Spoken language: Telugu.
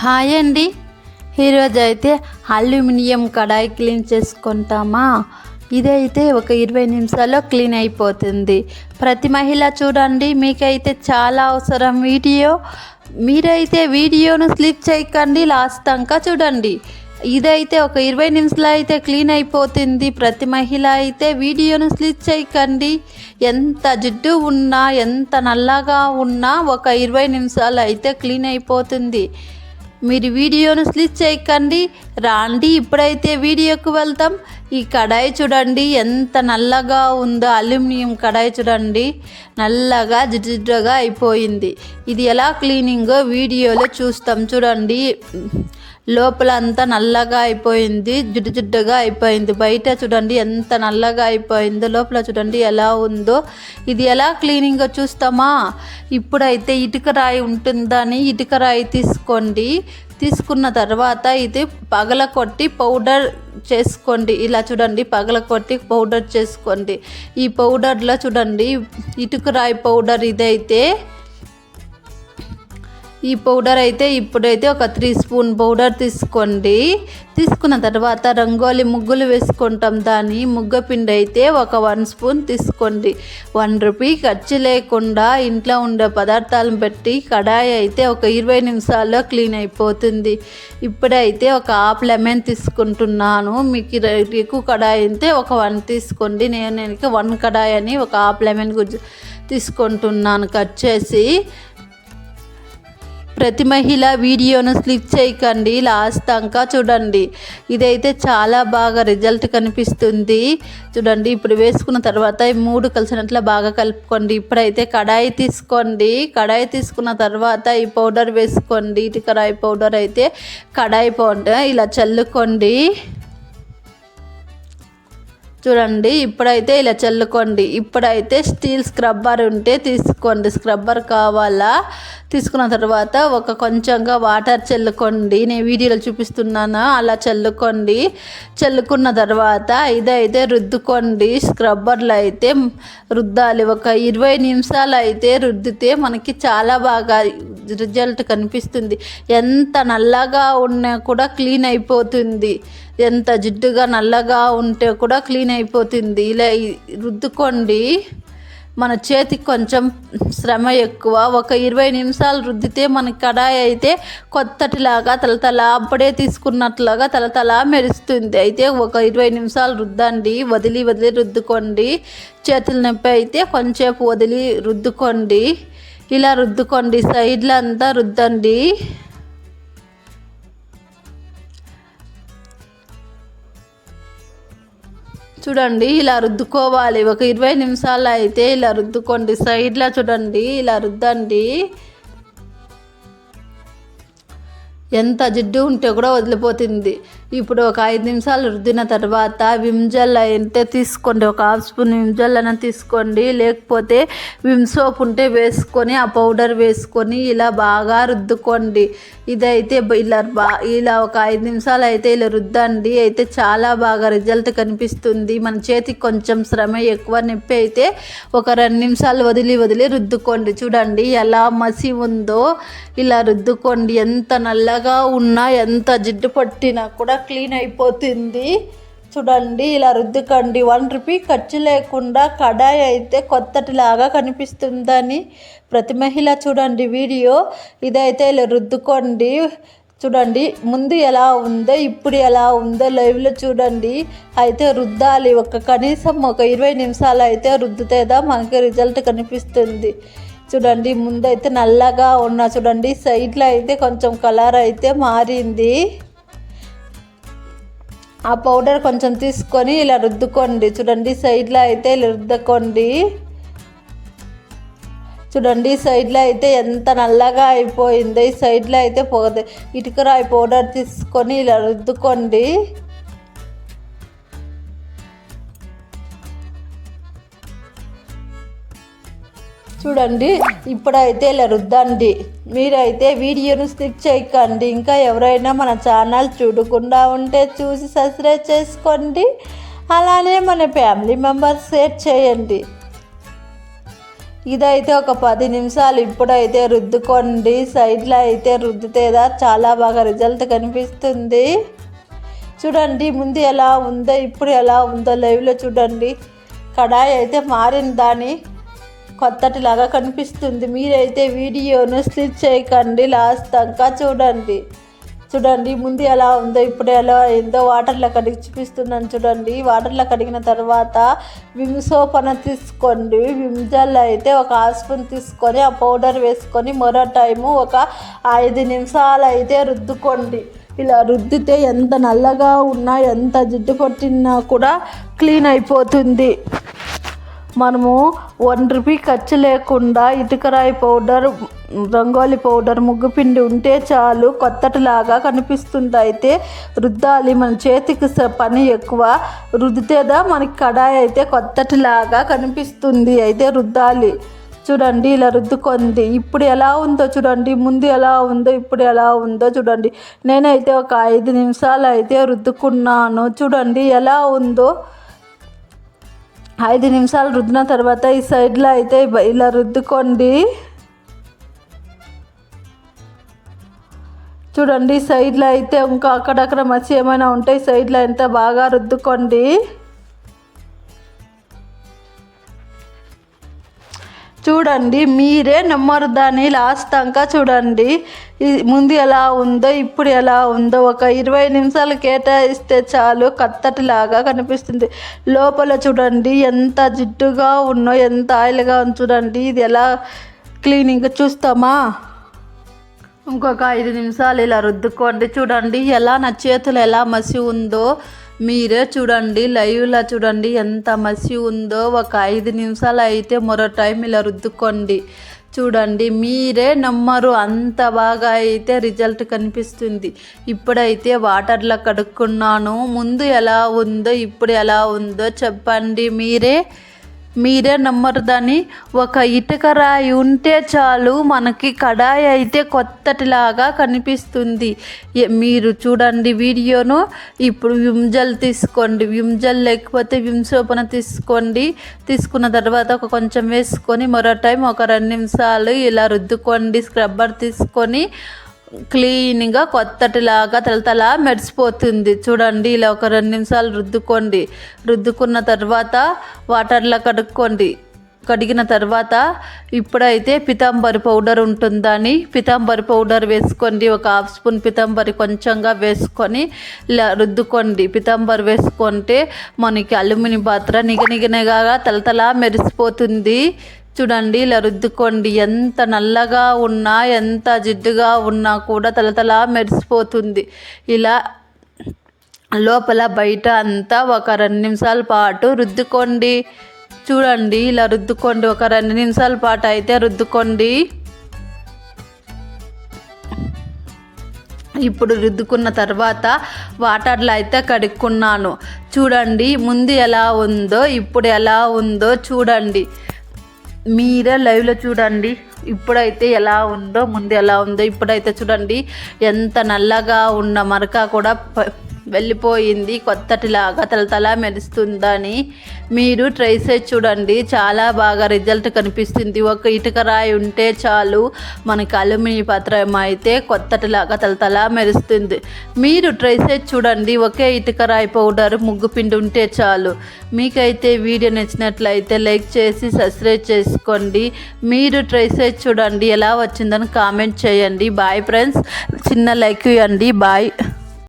హాయ్ అండి. ఈరోజు అయితే అల్యూమినియం కడాయి క్లీన్ చేసుకుంటామా? ఇదైతే ఒక ఇరవై నిమిషాల్లో క్లీన్ అయిపోతుంది. ప్రతి మహిళ చూడండి మీకైతే చాలా అవసరం వీడియో. మీరైతే వీడియోను స్లిప్ చేయకండి లాస్ట్ దాకా చూడండి. ఇదైతే ఒక ఇరవై నిమిషాలు అయితే క్లీన్ అయిపోతుంది. ప్రతి మహిళ అయితే వీడియోను స్లిచ్ చేయకండి. ఎంత జిడ్డు ఉన్నా ఎంత నల్లగా ఉన్నా ఒక ఇరవై నిమిషాలు అయితే క్లీన్ అయిపోతుంది. మీరు వీడియోను స్లిచ్ చేయకండి. రాండి ఇప్పుడైతే వీడియోకు వెళ్తాం. ఈ కడాయి చూడండి ఎంత నల్లగా ఉందో అల్యూమినియం కడాయి చూడండి. నల్లగా జిడ్డుగా అయిపోయింది. ఇది ఎలా క్లీనింగో వీడియోలో చూస్తాం. చూడండి. లోపల అంతా నల్లగా అయిపోయింది జిడ్డు జిడ్డుగా అయిపోయింది. బయట చూడండి ఎంత నల్లగా అయిపోయిందో లోపల చూడండి ఎలా ఉందో. ఇది ఎలా క్లీనింగ్గా చూస్తామా? ఇప్పుడైతే ఇటుక రాయి ఉంటుందని ఇటుక రాయి తీసుకోండి. తీసుకున్న తర్వాత ఇది పగల కొట్టి పౌడర్ చేసుకోండి. ఇలా చూడండి పగల కొట్టి పౌడర్ చేసుకోండి. ఈ పౌడర్లో చూడండి ఇటుక రాయి పౌడర్ ఇదైతే ఈ పౌడర్ అయితే ఇప్పుడైతే ఒక త్రీ స్పూన్ పౌడర్ తీసుకోండి. తీసుకున్న తర్వాత రంగోలి ముగ్గులు వేసుకుంటాం. దాని ముగ్గ పిండి అయితే ఒక వన్ స్పూన్ తీసుకోండి. వన్ రూపీ ఖర్చు లేకుండా ఇంట్లో ఉండే పదార్థాలను పెట్టి కడాయి అయితే ఒక ఇరవై నిమిషాల్లో క్లీన్ అయిపోతుంది. ఇప్పుడైతే ఒక హాఫ్ లెమన్ తీసుకుంటున్నాను. మీకు ఎక్కువ కడాయి అయితే ఒక వన్ తీసుకోండి. నేను నేను వన్ కడాయి అని ఒక హాఫ్ లెమన్ గుజ్జు తీసుకుంటున్నాను కట్ చేసి. ప్రతి మహిళ వీడియోను స్లిప్ చేయకండి లాస్ట్ దాకా చూడండి. ఇదైతే చాలా బాగా రిజల్ట్ కనిపిస్తుంది. చూడండి ఇప్పుడు వేసుకున్న తర్వాత మూడు కలిసినట్లు బాగా కలుపుకోండి. ఇప్పుడైతే కడాయి తీసుకోండి. కడాయి తీసుకున్న తర్వాత ఈ పౌడర్ వేసుకోండి. ఇటు కడాయి పౌడర్ అయితే కడాయి పౌడర్ ఇలా చల్లుకోండి. చూడండి ఇప్పుడైతే ఇలా చల్లుకోండి. ఇప్పుడైతే స్టీల్ స్క్రబ్బర్ ఉంటే తీసుకోండి. స్క్రబ్బర్ కావాలా? తీసుకున్న తర్వాత ఒక కొంచెంగా వాటర్ చల్లుకోండి. నేను వీడియోలో చూపిస్తున్నాను? అలా చల్లుకోండి. చల్లుకున్న తర్వాత ఇదైతే రుద్దుకోండి. స్క్రబ్బర్లో అయితే రుద్దాలి. ఒక ఇరవై నిమిషాలు అయితే రుద్దితే మనకి చాలా బాగా రిజల్ట్ కనిపిస్తుంది. ఎంత నల్లగా ఉన్నా కూడా క్లీన్ అయిపోతుంది. ఎంత జిడ్డుగా నల్లగా ఉంటే కూడా క్లీన్ అయిపోతుంది. ఇలా రుద్దుకోండి. మన చేతికి కొంచెం శ్రమ ఎక్కువ. ఒక ఇరవై నిమిషాలు రుద్దితే మన కడాయి అయితే కొత్తటిలాగా తలతల అప్పుడే తీసుకున్నట్లుగా తలతల మెరుస్తుంది. అయితే ఒక ఇరవై నిమిషాలు రుద్దండి. వదిలి వదిలి రుద్దుకోండి. చేతుల నొప్పి అయితే కొంచెంసేపు వదిలి రుద్దుకోండి. ఇలా రుద్దుకోండి. సైడ్లో అంతా రుద్దండి. చూడండి ఇలా రుద్దుకోవాలి. ఒక ఇరవై నిమిషాలు అయితే ఇలా రుద్దుకోండి. సైడ్లో చూడండి ఇలా రుద్దండి. ఎంత జిడ్డు ఉంటే కూడా వదిలిపోతుంది. ఇప్పుడు ఒక ఐదు నిమిషాలు రుద్దిన తర్వాత విమ్జల్ అయితే తీసుకోండి. ఒక హాఫ్ స్పూన్ విమ్జల్ అయినా తీసుకోండి. లేకపోతే విమ్ సోప్ ఉంటే వేసుకొని ఆ పౌడర్ వేసుకొని ఇలా బాగా రుద్దుకోండి. ఇదైతే ఇలా బా ఇలా ఒక ఐదు నిమిషాలు అయితే ఇలా రుద్దండి. అయితే చాలా బాగా రిజల్ట్ కనిపిస్తుంది. మన చేతికి కొంచెం శ్రమ ఎక్కువ నొప్పి అయితే ఒక రెండు నిమిషాలు వదిలి వదిలి రుద్దుకోండి. చూడండి ఎలా మసి ఉందో ఇలా రుద్దుకోండి. ఎంత నల్లగా ఉన్నా ఎంత జిడ్డు పట్టినా కూడా క్లీన్ అయిపోతుంది. చూడండి ఇలా రుద్దుకోండి. వన్ రూపీ ఖర్చు లేకుండా కడాయి అయితే కొత్తటిలాగా కనిపిస్తుందని ప్రతి మహిళ చూడండి వీడియో. ఇదైతే ఇలా రుద్దుకోండి. చూడండి ముందు ఎలా ఉందో ఇప్పుడు ఎలా ఉందో లైవ్లో చూడండి. అయితే రుద్దాలి. ఒక కనీసం ఒక ఇరవై నిమిషాలు అయితే రుద్దుతేదా మనకి రిజల్ట్ కనిపిస్తుంది. చూడండి ముందైతే నల్లగా ఉన్న చూడండి సైడ్లో అయితే కొంచెం కలర్ అయితే మారింది. ఆ పౌడర్ కొంచెం తీసుకొని ఇలా రుద్దుకోండి. చూడండి సైడ్లో అయితే ఇలా రుద్దుకోండి. చూడండి సైడ్లో అయితే ఎంత నల్లగా అయిపోయిందో. ఈ సైడ్లో అయితే పోదు ఇటుకరాయి పౌడర్ తీసుకొని ఇలా రుద్దుకోండి. చూడండి ఇప్పుడైతే ఇలా రుద్దండి. మీరైతే వీడియోను స్కిప్ చేయకండి. ఇంకా ఎవరైనా మన ఛానల్ చూడకుండా ఉంటే చూసి సబ్స్క్రైబ్ చేసుకోండి. అలానే మన ఫ్యామిలీ మెంబర్స్ షేర్ చేయండి. ఇదైతే ఒక పది నిమిషాలు ఇప్పుడైతే రుద్దుకోండి. సైడ్లో అయితే రుద్దుతేదా చాలా బాగా రిజల్ట్ కనిపిస్తుంది. చూడండి ముందు ఎలా ఉందో ఇప్పుడు ఎలా ఉందో లైవ్లో చూడండి. కడాయి అయితే మారింది దాని. కొత్తటిలాగా కనిపిస్తుంది. మీరైతే వీడియోను స్లిప్ చేయకండి. లాస్ట్ దాకా చూడండి. చూడండి ముందు ఎలా ఉందో ఇప్పుడు ఎలా అయిందో వాటర్లో కడిగి చూపిస్తున్నాను చూడండి. వాటర్లో కడిగిన తర్వాత విమ్ సోప్ అన్న తీసుకోండి. విమ్ జెల్ అయితే ఒక హాఫ్ స్పూన్ తీసుకొని ఆ పౌడర్ వేసుకొని మరో టైము ఒక ఐదు నిమిషాలు అయితే రుద్దుకోండి. ఇలా రుద్దితే ఎంత నల్లగా ఉన్నా ఎంత జిడ్డు పట్టినా కూడా క్లీన్ అయిపోతుంది. మనము వన్ రూపీ ఖర్చు లేకుండా ఇటుకరాయి పౌడర్ రంగోలి పౌడర్ ముగ్గు పిండి ఉంటే చాలు కొత్తటిలాగా కనిపిస్తుంది. అయితే రుద్దాలి మన చేతికి పని ఎక్కువ రుద్దితేదా మనకి కడాయి అయితే కొత్తటిలాగా కనిపిస్తుంది. అయితే రుద్దాలి. చూడండి ఇలా రుద్దుకుంది ఇప్పుడు ఎలా ఉందో చూడండి. ముందు ఎలా ఉందో ఇప్పుడు ఎలా ఉందో చూడండి. నేనైతే ఒక ఐదు నిమిషాలు అయితే రుద్దుకున్నాను. చూడండి ఎలా ఉందో. ఐదు నిమిషాలు రుద్దిన తర్వాత ఈ సైడ్లో అయితే ఇలా రుద్దుకోండి. చూడండి సైడ్లో అయితే ఇంకా అక్కడక్కడ మచ్చి ఏమైనా ఉంటే ఈ సైడ్లో ఎంత బాగా రుద్దుకోండి. చూడండి మీరే నమ్మరు దాన్ని లాస్ట్ దాకా చూడండి ముందు ఎలా ఉందో ఇప్పుడు ఎలా ఉందో ఒక ఇరవై నిమిషాలు కేటాయిస్తే చాలు కత్తటిలాగా కనిపిస్తుంది. లోపల చూడండి ఎంత జిడ్డుగా ఉన్నో ఎంత ఆయిల్గా చూడండి. ఇది ఎలా క్లీనింగ్ చూస్తామా? ఇంకొక ఐదు నిమిషాలు ఇలా రుద్దుకోండి. చూడండి ఎలా నా చేతులు ఎలా మసి ఉందో మీరే చూడండి లైవ్లా చూడండి ఎంత మసి ఉందో. ఒక ఐదు నిమిషాలు అయితే మరో టైం ఇలా రుద్దుకోండి. చూడండి మీరే నమ్మరు. అంత బాగా అయితే రిజల్ట్ కనిపిస్తుంది. ఇప్పుడైతే వాటర్లో కడుక్కున్నాను. ముందు ఎలా ఉందో ఇప్పుడు ఎలా ఉందో చెప్పండి మీరే. మీరే నమ్మరు దాన్ని. ఒక ఇటుక రాయి ఉంటే చాలు మనకి కడాయి అయితే కొత్తటిలాగా కనిపిస్తుంది. మీరు చూడండి వీడియోను. ఇప్పుడు విమ్జల్ తీసుకోండి. విమ్జల్ లేకపోతే విమ్సోపన తీసుకోండి. తీసుకున్న తర్వాత ఒక కొంచెం వేసుకొని మరో టైం ఒక రెండు నిమిషాలు ఇలా రుద్దుకోండి. స్క్రబ్బర్ తీసుకొని క్లీన్గా కొత్తటిలాగా తలతల మెరిసిపోతుంది. చూడండి ఇలా ఒక రెండు నిమిషాలు రుద్దుకోండి. రుద్దుకున్న తర్వాత వాటర్లో కడుక్కోండి. కడిగిన తర్వాత ఇప్పుడైతే పితాంబరి పౌడర్ ఉంటుందని పితాంబరి పౌడర్ వేసుకోండి. ఒక హాఫ్ స్పూన్ పితాంబరి కొంచెంగా వేసుకొని ఇలా రుద్దుకోండి. పితాంబరి వేసుకుంటే మనకి అల్యూమినియం పాత్ర నిగనిగనగా తలతల మెరిసిపోతుంది. చూడండి ఇలా రుద్దుకోండి. ఎంత నల్లగా ఉన్నా ఎంత జిడ్డుగా ఉన్నా కూడా తలతల మెరిసిపోతుంది. ఇలా లోపల బయట అంతా ఒక రెండు నిమిషాల పాటు రుద్దుకోండి. చూడండి ఇలా రుద్దుకోండి. ఒక రెండు నిమిషాల పాటు అయితే రుద్దుకోండి. ఇప్పుడు రుద్దుకున్న తర్వాత వాటర్లో అయితే కడుక్కున్నాను. చూడండి ముందు ఎలా ఉందో ఇప్పుడు ఎలా ఉందో చూడండి. మీరే లైవ్లో చూడండి. ఇప్పుడైతే ఎలా ఉందో ముందు ఎలా ఉందో ఇప్పుడైతే చూడండి. ఎంత నల్లగా ఉన్న మరక కూడా ప- వెళ్ళిపోయింది. కొత్తటిలాగా తలతలా మెరుస్తుందని మీరు ట్రై చేసి చూడండి. చాలా బాగా రిజల్ట్ కనిపిస్తుంది. ఒక ఇటుక రాయి ఉంటే చాలు మనకి అల్యూమినియం పాత్రం అయితే కొత్తటిలాగా తలతలా మెరుస్తుంది. మీరు ట్రై చేసి చూడండి. ఒకే ఇటుక రాయి పౌడర్ ముగ్గు పిండి ఉంటే చాలు. మీకైతే వీడియో నచ్చినట్లయితే లైక్ చేసి సబ్స్క్రైబ్ చేసుకోండి. మీరు ట్రై చేసి చూడండి. ఎలా వచ్చిందని కామెంట్ చేయండి. Bye friends. చిన్న లైక్ ఇవ్వండి. బాయ్.